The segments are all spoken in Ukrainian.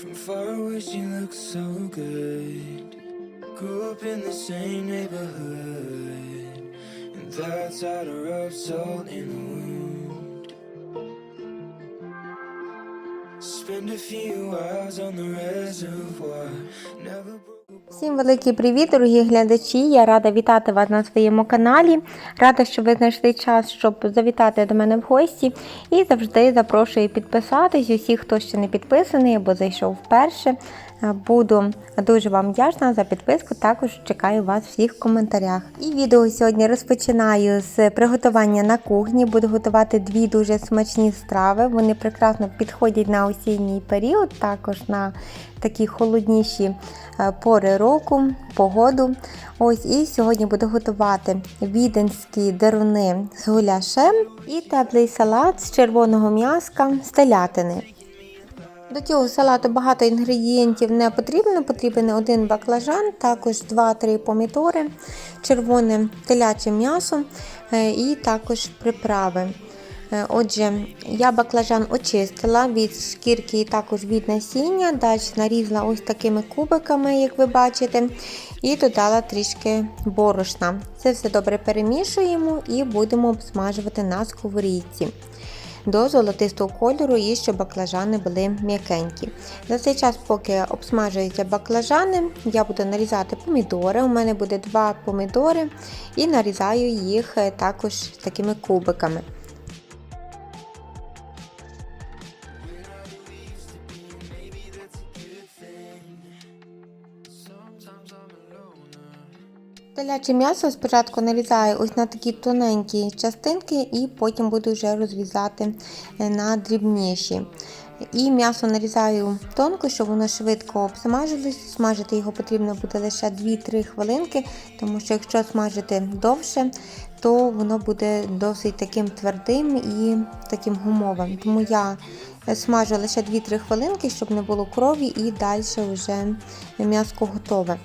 From far away, she looks so good. Grew up in the same neighborhood, and that's how to rub salt in the wound. Spend a few hours on the reservoir, never. Всім великий привіт, дорогі глядачі! Я рада вітати вас на своєму каналі. Рада, що ви знайшли час, щоб завітати до мене в гості. І завжди запрошую підписатись. Усіх, хто ще не підписаний або зайшов вперше. Буду дуже вам вдячна за підписку. Також чекаю вас всіх в коментарях. І відео сьогодні розпочинаю з приготування на кухні. Буду готувати дві дуже смачні страви. Вони прекрасно підходять на осінній період, також на такі холодніші е, пори року, погоду. Ось і сьогодні буду готувати віденські деруни з гуляшем і теплий салат з червоного м'яска з телятини. До цього салату багато інгредієнтів не потрібно. Потрібен один баклажан, також 2-3 помідори, червоне теляче м'ясо е, і також приправи. Е, Отже, я баклажан очистила від шкірки і також від насіння. Далі нарізала ось такими кубиками, як ви бачите, і додала трішки борошна. Це все добре перемішуємо і будемо обсмажувати на сковорідці до золотистого кольору і щоб баклажани були м'якенькі. За цей час, поки обсмажуються баклажани, я буду нарізати помідори. У мене буде два помідори і нарізаю їх е, також такими кубиками. Теляче м'ясо спочатку нарізаю ось на такі тоненькі частинки, і потім буду вже розрізати е, на дрібніші. І м'ясо нарізаю тонко, щоб воно швидко обсмажилось. Смажити його потрібно буде лише 2-3 хвилинки, тому що якщо смажити довше, то воно буде досить таким твердим і таким гумовим. Тому я смажу лише 2-3 хвилинки, щоб не було крові, і далі вже м'яско готове.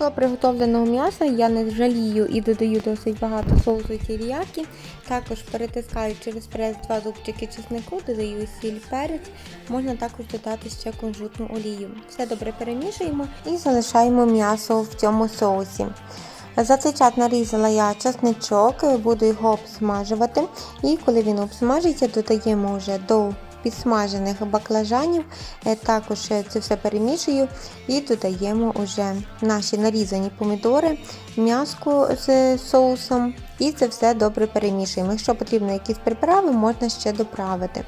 До приготовленого м'яса я не жалію і додаю досить багато соусу тіріякі. Також перетискаю через прес два зубчики чеснику, додаю сіль перець. Можна також додати ще кунжутну олію. Все добре перемішуємо і залишаємо м'ясо в цьому соусі. За цей час нарізала я чесничок, буду його обсмажувати. І коли він обсмажиться, додаємо вже до підсмажених баклажанів. Е, Також це все перемішую і додаємо вже наші нарізані помідори, м'яско з соусом. І це все добре перемішуємо. Якщо потрібно якісь приправи, можна ще доправити.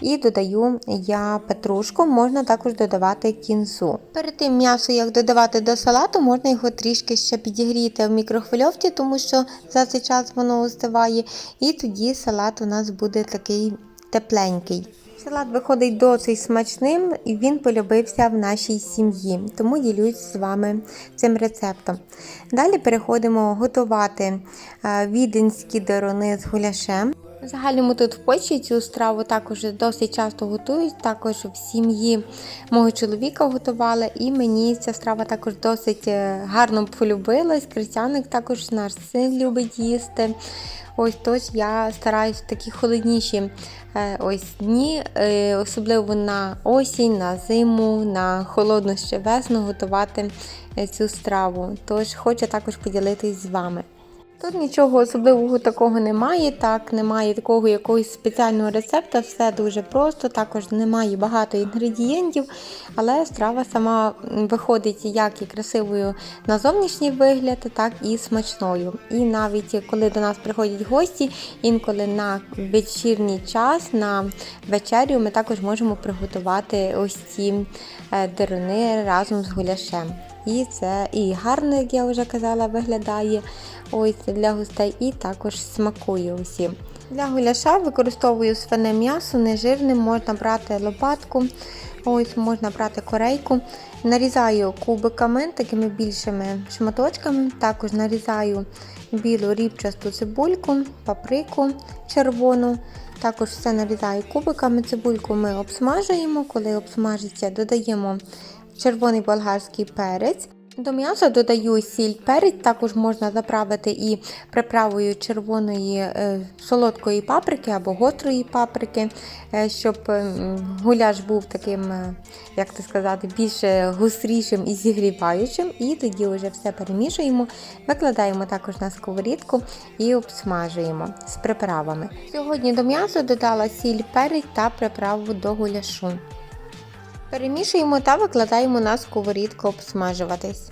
І додаю я петрушку, можна також додавати кінзу. Перед тим м'ясо, як додавати до салату, можна його трішки ще підігріти в мікрохвильовці, тому що за цей час воно остиває. І тоді салат у нас буде такий тепленький. Салат виходить досить смачним і він полюбився в нашій сім'ї, тому ділюсь з вами цим рецептом. Далі переходимо готувати е, віденські дарони з гуляшем. В загальному тут в Польщі цю страву також досить часто готують. Також в сім'ї мого чоловіка готували, і мені ця страва також досить е, гарно полюбилась. Крестяник також наш син любить їсти. Ось тож я стараюсь такі холодніші е, ось дні, е, особливо на осінь, на зиму, на холодну ще весну готувати цю страву. Тож хочу також поділитись з вами. Тут нічого особливого такого немає, так, немає такого якогось спеціального рецепта, все дуже просто, також немає багато інгредієнтів, але страва сама виходить як і красивою на зовнішній вигляд, так і смачною. І навіть коли до нас приходять гості, інколи на вечірній час, на вечерю ми також можемо приготувати ось ці е, деруни разом з гуляшем. І це і гарно, як я вже казала, виглядає ось для гостей, і також смакує усім. Для гуляша використовую свине м'ясо, нежирним, можна брати лопатку, ось можна брати корейку. Нарізаю кубиками, такими більшими шматочками. Також нарізаю білу рібчасту цибульку, паприку червону. Також все нарізаю кубиками. Цибульку ми обсмажуємо. Коли обсмажиться, додаємо червоний болгарський перець. До м'яса додаю сіль, перець, також можна заправити і приправою червоної е, солодкої паприки або гострої паприки, е, щоб гуляш був таким, е, як це сказати, більш гострішим і зігріваючим. І тоді вже все перемішуємо, викладаємо також на сковорідку і обсмажуємо з приправами. Сьогодні до м'яса додала сіль, перець та приправу до гуляшу. Перемішуємо та викладаємо на сковорідку обсмажуватись.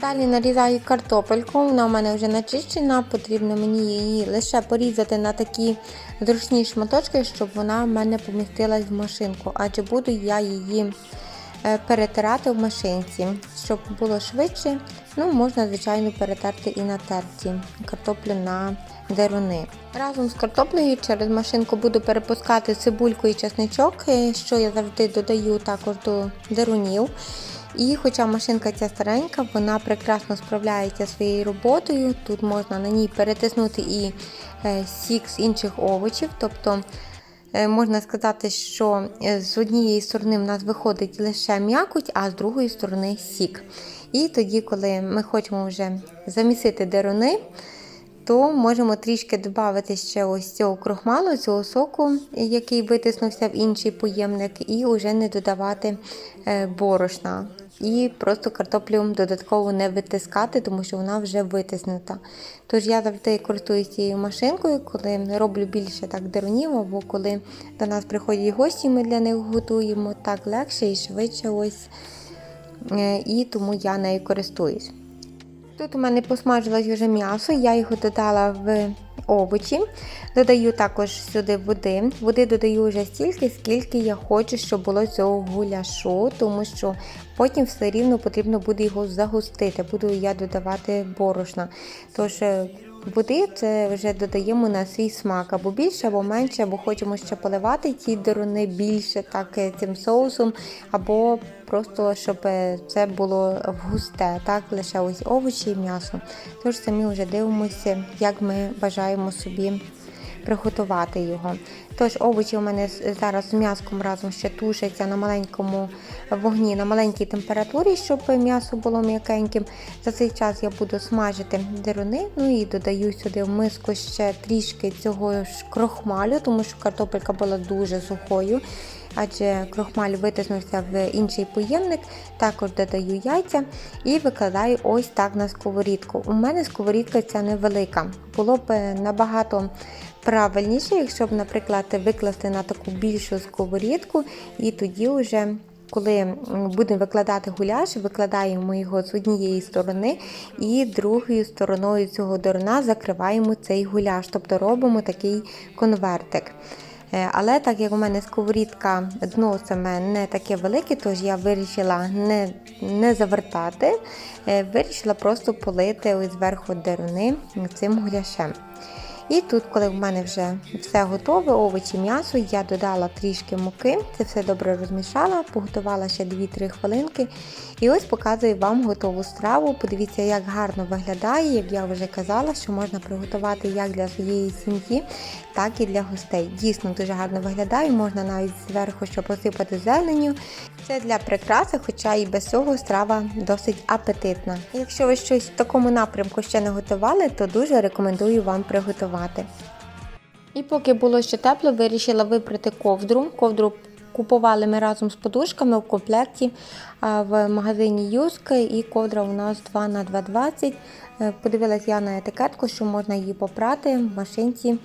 Далі нарізаю картопельку, вона у мене вже начищена, потрібно мені її лише порізати на такі зручні шматочки, щоб вона в мене помістилась в машинку, адже буду я її перетирати в машинці, щоб було швидше. Ну, можна, звичайно, перетерти і на терці картоплю на деруни. Разом з картоплею через машинку буду перепускати цибульку і чесничок, е, що я завжди додаю також до дерунів. І хоча машинка ця старенька, вона прекрасно справляється своєю роботою. Тут можна на ній перетиснути і е, сік з інших овочів. Тобто е, можна сказати, що е, з однієї сторони в нас виходить лише м'якоть, а з другої сторони сік. І тоді, коли ми хочемо вже замісити деруни, то можемо трішки додати ще ось цього крохмалу, цього соку, який витиснувся в інший поємник, і вже не додавати е, борошна. І просто картоплю додатково не витискати, тому що вона вже витиснута. Тож я завжди користуюся цією машинкою, коли роблю більше так дерунів, або коли до нас приходять гості, ми для них готуємо так легше і швидше. ось. Е, І тому я нею користуюсь. Тут у мене посмажилось вже м'ясо, я його додала в овочі. Додаю також сюди води. Води додаю вже стільки, скільки я хочу, щоб було цього гуляшу, тому що потім все рівно потрібно буде його загустити. Буду я додавати борошна. Тож е, води це вже додаємо на свій смак, або більше, або менше, або хочемо ще поливати ті деруни більше так е, цим соусом, або просто щоб е, це було густе, так, лише ось овочі і м'ясо. Тож самі вже дивимося, як ми бажаємо собі приготувати його. Тож овочі у мене зараз з м'яском разом ще тушаться на маленькому вогні, на маленькій температурі, щоб м'ясо було м'якеньким. За цей час я буду смажити деруни, ну і додаю сюди в миску ще трішки цього ж крохмалю, тому що картопелька була дуже сухою. Адже крохмаль витиснувся в інший поємник, також додаю яйця і викладаю ось так на сковорідку. У мене сковорідка ця невелика. Було б е, набагато правильніше, якщо б, наприклад, викласти на таку більшу сковорідку, і тоді вже. Коли будемо викладати гуляш, викладаємо його з однієї сторони і другою стороною цього дорна закриваємо цей гуляш, тобто робимо такий конвертик. Е, Але так як у мене сковорідка дно саме не таке велике, тож я вирішила не, не завертати, е, вирішила просто полити ось зверху деруни цим гуляшем. І тут, коли в мене вже все готове, овочі, м'ясо, я додала трішки муки, це все добре розмішала, поготувала ще 2-3 хвилинки. І ось показую вам готову страву. Подивіться, як гарно виглядає, як я вже казала, що можна приготувати як для своєї сім'ї, так і для гостей. Дійсно дуже гарно виглядає, можна навіть зверху ще посипати зеленню. Це для прикраси, хоча і без цього страва досить апетитна. Якщо ви щось в такому напрямку ще не готували, то дуже рекомендую вам приготувати. І поки було ще тепло, вирішила вибрати ковдру. Ковдру купували ми разом з подушками в комплекті в магазині Юск, і ковдра у нас 2 на 2,20. Е, Подивилась я на етикетку, що можна її попрати в машинці,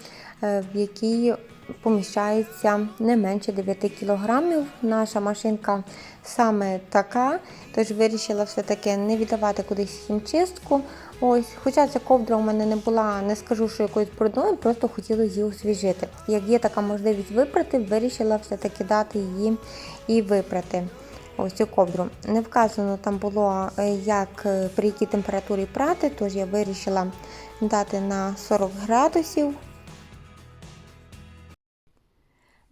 е, в якій поміщається не менше 9 кілограмів. Наша машинка саме така, тож вирішила все-таки не віддавати кудись хімчистку. Ось, хоча ця ковдра у мене не була, не скажу, що якоюсь брудною, просто хотіла її освіжити. Як є така можливість випрати, вирішила все-таки дати її і випрати. Ось цю ковдру. Не вказано там було, е, як е, при якій температурі прати, тож я вирішила дати на 40 градусів.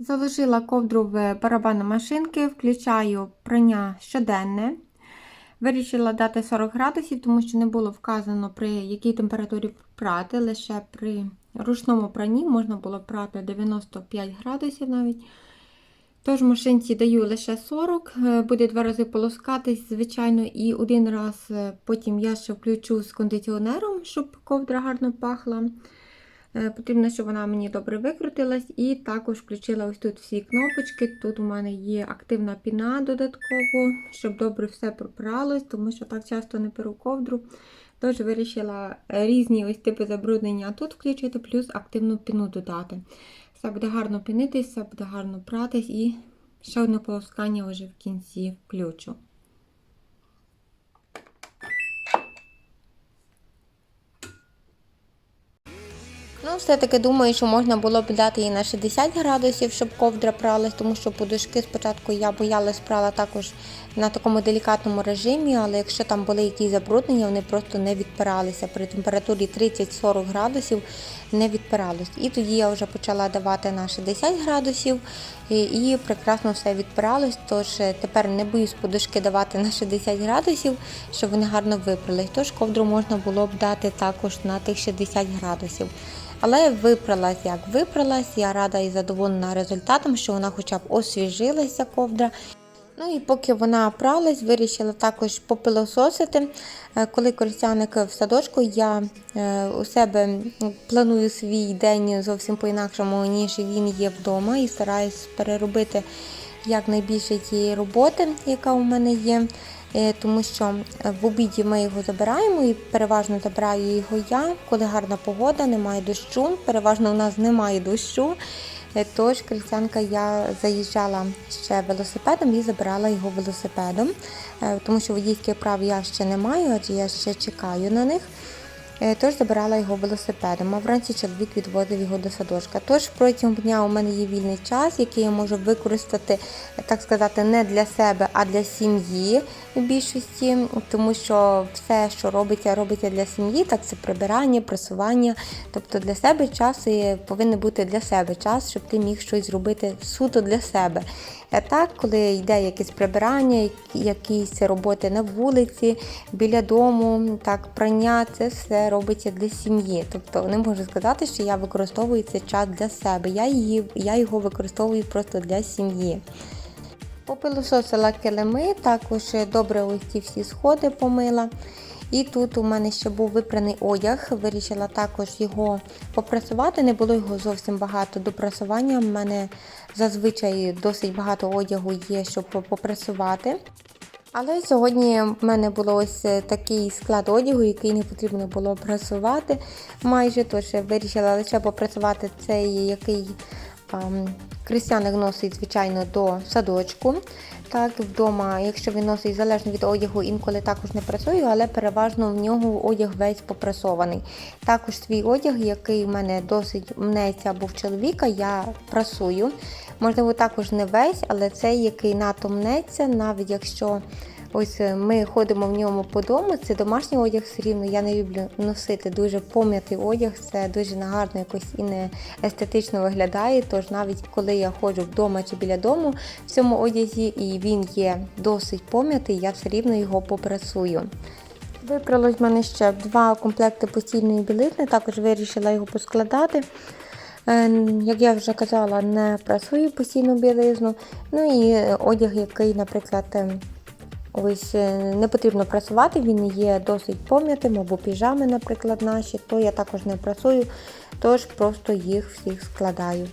Заложила ковдру в барабан машинки, включаю прання щоденне. Вирішила дати 40 градусів, тому що не було вказано при якій температурі прати, лише при ручному пранні можна було прати 95 градусів навіть. Тож машинці даю лише 40, е, буде два рази полоскатись, звичайно, і один раз е, потім я ще включу з кондиціонером, щоб ковдра гарно пахла. Е, Потрібно, щоб вона мені добре викрутилась. І також включила ось тут всі кнопочки. Тут у мене є активна піна додатково, щоб добре все пропралось, тому що так часто не перу ковдру. Тож вирішила різні ось типи забруднення тут включити, плюс активну піну додати. Все буде гарно пінитись, все буде гарно пратись і ще одне полоскання вже в кінці включу. Ну, все-таки думаю, що можна було б дати її на 60 градусів, щоб ковдра пралась, тому що подушки спочатку я боялась прала також на такому делікатному режимі, але якщо там були якісь забруднення, вони просто не відпиралися. При температурі 30-40 градусів не відпиралось. І тоді я вже почала давати на 60 градусів і, і прекрасно все відпиралось. Тож е, тепер не боюсь подушки давати на 60 градусів, щоб вони гарно випрались. Тож ковдру можна було б дати також на тих 60 градусів. Але випралась як випралась, я рада і задоволена результатом, що вона хоча б освіжилася ковдра. Ну і поки вона пралась, вирішила також попилососити. Е, Коли корсяник в садочку, я е, у себе планую свій день зовсім по-інакшому, ніж він є вдома, і стараюсь переробити якнайбільше тієї роботи, яка у мене є. Е, Тому що в обіді ми його забираємо і переважно забираю його я, коли гарна погода, немає дощу. Переважно у нас немає дощу. Е, Тож крильцянка я заїжджала ще велосипедом і забирала його велосипедом, Е, тому що водійських прав я ще не маю, адже я ще чекаю на них. Е, Тож забирала його велосипедом, а вранці чоловік відвозив його до садочка. Тож протягом дня у мене є вільний час, який я можу використати, так сказати, не для себе, а для сім'ї в більшості, тому що все, що робиться, робиться для сім'ї, так це прибирання, прасування. Тобто для себе час і повинен бути для себе час, щоб ти міг щось зробити суто для себе. Так, коли йде якесь прибирання, якісь роботи на вулиці, біля дому, так, прання, це все робиться для сім'ї. Тобто не можу сказати, що я використовую цей час для себе. Я, її, я його використовую просто для сім'ї. Попилососила килими, також добре ось ці всі сходи помила. І тут у мене ще був випраний одяг, вирішила також його попрасувати. Не було його зовсім багато до прасування. У мене зазвичай досить багато одягу є, щоб попрасувати. Але сьогодні в мене було ось такий склад одягу, який не потрібно було прасувати майже, тож вирішила лише попрасувати цей, який Крістяник носить, звичайно, до садочку. Так, вдома, якщо він носить залежно від одягу, інколи також не працюю, але переважно в нього одяг весь попрасований. Також свій одяг, який в мене досить мнеться або в чоловіка, я прасую. Можливо, також не весь, але цей, який надто мнеться, навіть якщо ось ми ходимо в ньому по дому, це домашній одяг все рівно. Я не люблю носити дуже пом'ятий одяг, це дуже нагарно якось і не естетично виглядає. Тож навіть коли я ходжу вдома чи біля дому в цьому одязі, і він є досить пом'ятий, я все рівно його попрасую. Випралось в мене ще два комплекти постільної білизни, також вирішила його поскладати. Е, Як я вже казала, не прасую постійну білизну. Ну і одяг, який, наприклад, е, ось е, не потрібно прасувати, він є досить пом'ятим, або піжами, наприклад, наші, то я також не прасую, тож просто їх всіх складаю.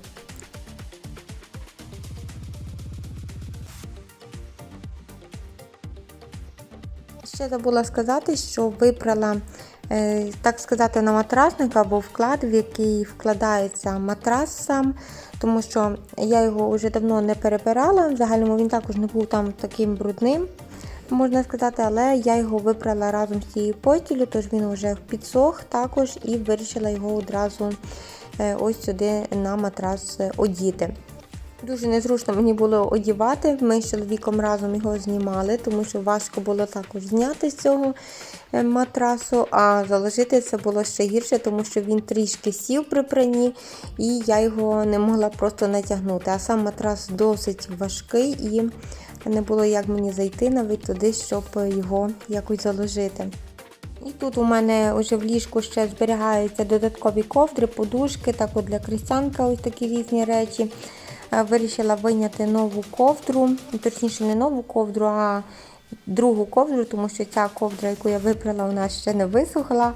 Ще забула сказати, що вибрала, е, так сказати, на матрасник або вклад, в який вкладається матрас сам, тому що я його вже давно не перебирала. В загальному він також не був там таким брудним, можна сказати, але я його вибрала разом з цією постілю, тож він вже підсох також і вирішила його одразу е, ось сюди на матрас одіти. Дуже незручно мені було одівати. Ми з чоловіком разом його знімали, тому що важко було також зняти з цього е, матрасу, а заложити це було ще гірше, тому що він трішки сів при пранні, і я його не могла просто натягнути. А сам матрас досить важкий і не було як мені зайти навіть туди, щоб його якось заложити. І тут у мене вже в ліжку ще зберігаються додаткові ковдри, подушки, так от для крестянка ось такі різні речі. Е, Вирішила виняти нову ковдру, точніше не нову ковдру, а другу ковдру, тому що ця ковдра, яку я випрала, вона ще не висохла.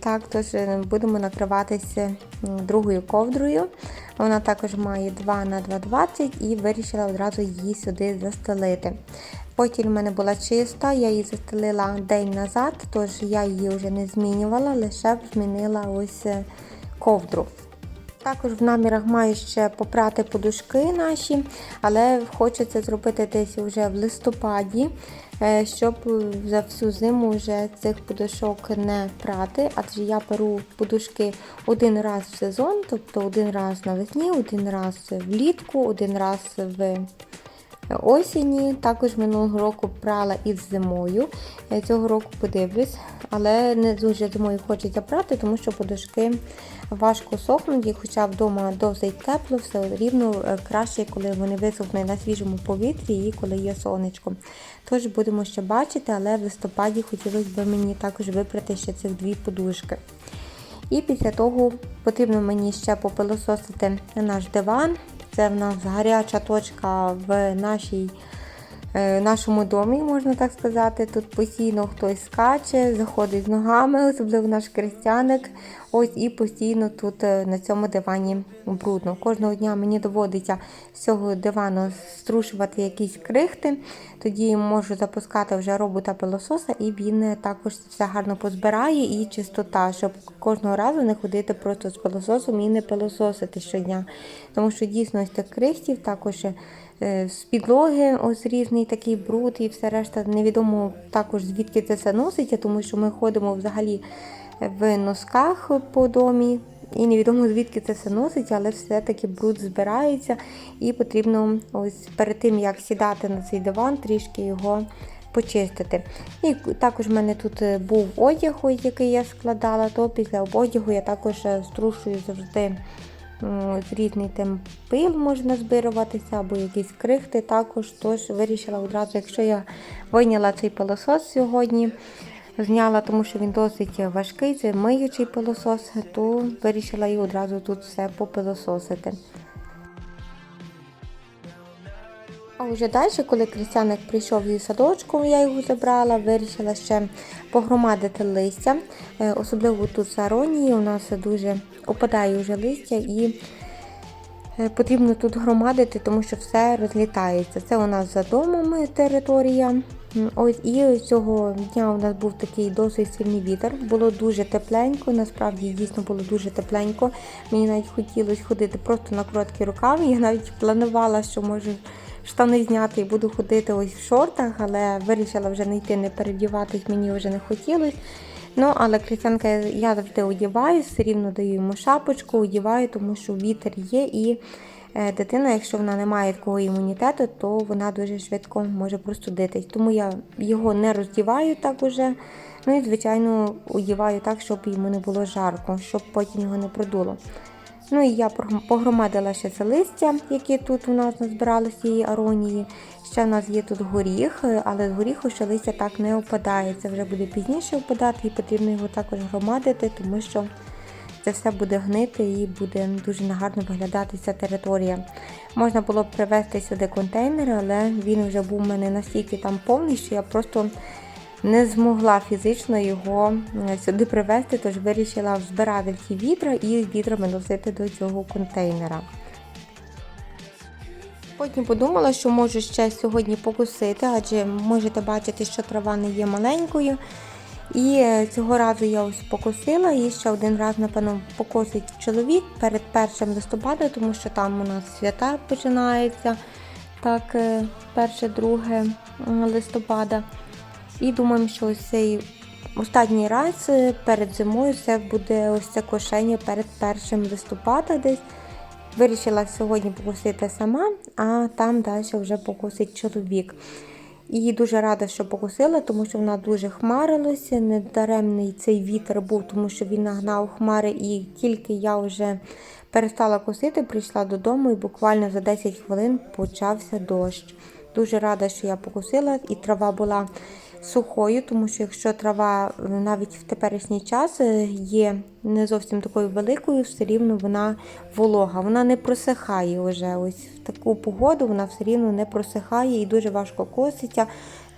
Так, тож е, будемо накриватися другою ковдрою. Вона також має 2 на 2,20 і вирішила одразу її сюди застелити. Потім в мене була чиста, я її застелила день назад, тож я її вже не змінювала, лише змінила ось е, ковдру. Також в намірах маю ще попрати подушки наші, але хочу це зробити десь вже в листопаді, е, щоб за всю зиму вже цих подушок не прати, адже я беру подушки один раз в сезон, тобто один раз навесні, один раз влітку, один раз в осені. Також минулого року прала із зимою. Цього року подивлюсь, але не дуже зимою хочеться прати, тому що подушки важко сохнуть, і хоча вдома досить тепло, все рівно е, краще, коли вони висохнуть на свіжому повітрі і коли є сонечко. Тож будемо ще бачити, але в листопаді хотілося б мені також випрати ще цих дві подушки. І після того потрібно мені ще попилососити наш диван. Це в нас гаряча точка в нашій, е, нашому домі, можна так сказати. Тут постійно хтось скаче, заходить з ногами, особливо наш крестяник. Ось і постійно тут е, на цьому дивані брудно. Кожного дня мені доводиться з цього дивану струшувати якісь крихти. Тоді можу запускати вже робота пилососа, і він е, також все гарно позбирає і чистота, щоб кожного разу не ходити просто з пилососом і не пилососити щодня. Тому що дійсно ось цих крихтів також. Е, З підлоги ось різний такий бруд і все решта невідомо також звідки це все носиться, тому що ми ходимо взагалі в носках по домі. І невідомо звідки це все носить, але все-таки бруд збирається, і потрібно ось перед тим як сідати на цей диван, трішки його почистити. І також в мене тут е, був одяг, який я складала, то після одягу я також е, струшую завжди різний там пил можна збируватися, або якісь крихти також. Тож вирішила одразу, якщо я вийняла цей пилосос сьогодні, зняла, тому що він досить важкий, це миючий пилосос, то вирішила і одразу тут все попилососити. А вже далі, коли Крістяник прийшов зі садочку, я його забрала, вирішила ще погромадити листя. Е, Особливо тут з аронії у нас дуже опадає вже листя і е, потрібно тут громадити, тому що все розлітається. Це у нас за домом територія. М, Ось і цього дня у нас був такий досить сильний вітер. Було дуже тепленько, насправді дійсно було дуже тепленько. Мені навіть хотілося ходити просто на короткі рукави. Я навіть планувала, що може штани зняти і буду ходити ось в шортах, але вирішила вже не йти, не перевдіватись, мені вже не хотілося. Ну, але крістянка я завжди одіваю, все рівно даю йому шапочку, одіваю, тому що вітер є, і е, дитина, якщо вона не має такого імунітету, то вона дуже швидко може простудитись. Тому я його не роздіваю так уже. Ну і, звичайно, одіваю так, щоб йому не було жарко, щоб потім його не продуло. Ну і я погромадила ще це листя, які тут у нас назбиралися цієї аронії. Ще в нас є тут горіх, е, але з горіху ще листя так не опадає. Це вже буде пізніше опадати і потрібно його також громадити, тому що це все буде гнити і буде дуже негарно виглядати ця територія. Можна було б привезти сюди контейнер, але він вже був у мене настільки там повний, що я просто не змогла фізично його е, сюди привезти, тож вирішила збирати ці відра і відрами носити до цього контейнера. Потім подумала, що можу ще сьогодні покусити, адже можете бачити, що трава не є маленькою. І е, цього разу я ось покосила і ще один раз, напевно, покосить чоловік перед першим листопада, тому що там у нас свята починаються. Так, е, перше, друге м, листопада. І думаємо, що ось цей останній раз е, перед зимою це буде ось це кошення перед першим листопада десь. Вирішила сьогодні покусити сама, а там далі вже покусить чоловік. І дуже рада, що покусила, тому що вона дуже хмарилася. Недаремний цей вітер був, тому що він нагнав хмари, і тільки я вже перестала косити, прийшла додому, і буквально за 10 хвилин почався дощ. Дуже рада, що я покусила, і трава була сухою, тому що якщо трава е, навіть в теперішній час е, є не зовсім такою великою, все рівно вона волога. Вона не просихає вже. Ось в таку погоду вона все рівно не просихає і дуже важко коситься.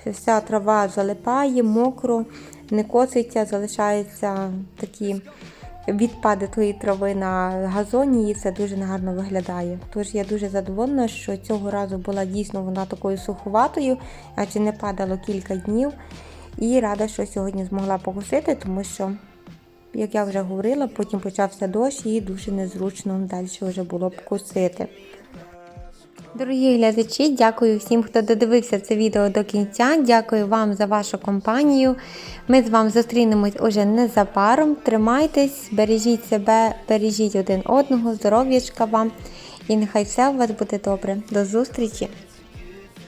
Вся трава залипає, мокро, не коситься, залишаються такі відпади тої трави на газоні, і це дуже гарно виглядає. Тож я дуже задоволена, що цього разу була дійсно вона такою суховатою, адже не падало кілька днів. І рада, що сьогодні змогла покусити, тому що, як я вже говорила, потім почався дощ і дуже незручно далі вже було б косити. Дорогі глядачі, дякую всім, хто додивився це відео до кінця. Дякую вам за вашу компанію. Ми з вами зустрінемось уже незабаром. Тримайтесь, бережіть себе, бережіть один одного, здоров'ячка вам. І нехай все у вас буде добре. До зустрічі!